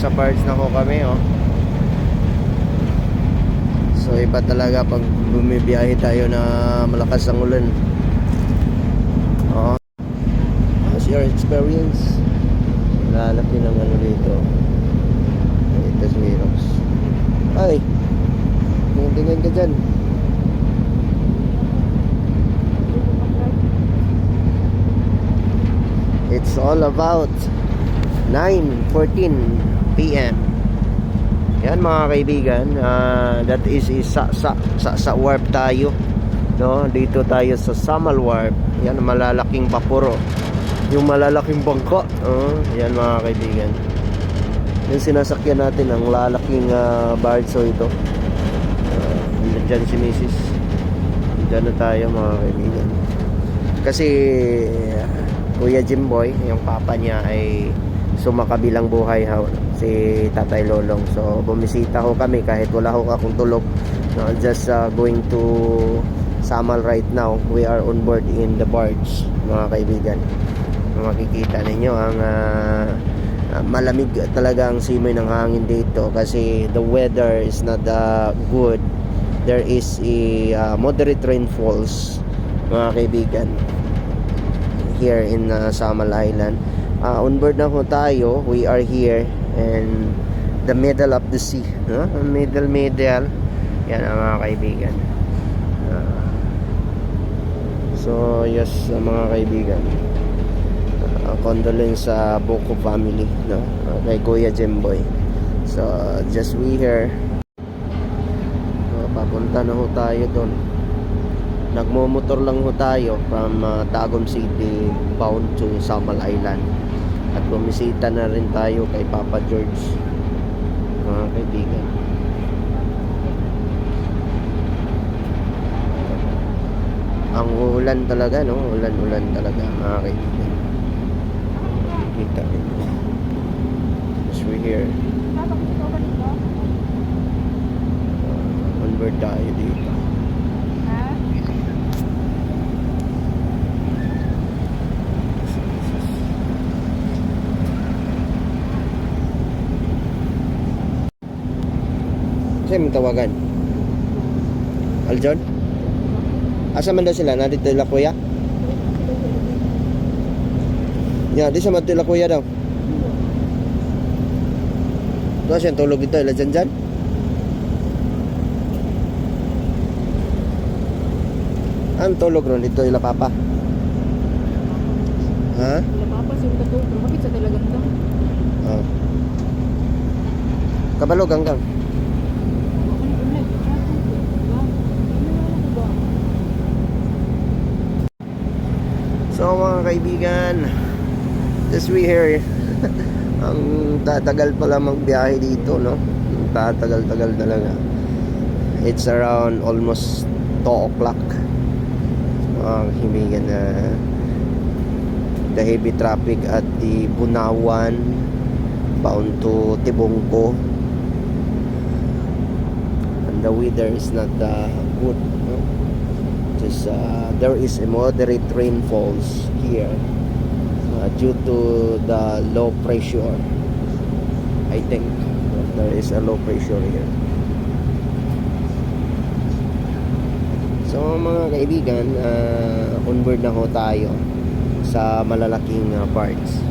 nasa barge na ho kami, oh. So, iba talaga pag bumibiyahe tayo na malakas ang ulan. Oo. How's your experience? Lalaki ng ano dito. Ito si Miros. Ay! Tingin-tingin ka dyan. It's all about 9.14 p.m. Yan mga kaibigan, ah, that is isa sa sa sa warp tayo. No, dito tayo sa Samal Warp. Yan malalaking vaporo. Yung malalaking bangka. Oh, yan mga kaibigan. Yung sinasakyan natin ang lalaking uh, barso ito. Uh, dyan si Mrs. Dyan na tayo mga kaibigan. Kasi Kuya Jimboy, yung papa niya ay sumakabilang buhay ha, si Tatay Lolong. So bumisita ho kami kahit wala ho akong tulog. No, just uh, going to Samal right now. We are on board in the barge, mga kaibigan. Makikita ninyo ang uh, uh, malamig talaga ang simoy ng hangin dito kasi the weather is not uh, good. There is a uh, moderate rainfalls, mga kaibigan here in uh, Samal Island. Uh, on board na ho tayo. We are here in the middle of the sea. No? Middle, middle. Yan ang mga kaibigan. Uh, so, yes, mga kaibigan. Uh, condolence sa Boko family. No? Uh, kay Kuya Jemboy. So, just we here. So, papunta na ho tayo doon nagmumotor lang ho tayo from uh, Tagum City bound to Samal Island. At bumisita na rin tayo kay Papa George. Mga kaibigan. Ang ulan talaga no? Ulan-ulan talaga mga kaibigan. Kita rin. As we here uh, on board tayo dito Sa'yo mong tawagan? Aljon? Asa man daw sila? Nandito la kuya? Ya, di sa man la kuya daw. Doon siya tulog dito, ila dyan dyan. Ang tulog ron dito, ila papa. Ha? Lapapas yung katulog. Bakit sa talagang to? Oh. Kabalog hanggang. So mga kaibigan, this we here. ang tatagal pala magbiyahe dito, no? Tatagal-tagal talaga. It's around almost 2 o'clock. Mga kaibigan na the heavy traffic at the Bunawan bound to Tibungko and the weather is not uh, good just uh, there is a moderate rainfalls here uh, due to the low pressure. I think there is a low pressure here. So mga kaibigan uh, on board na ho tayo sa malalaking uh, parts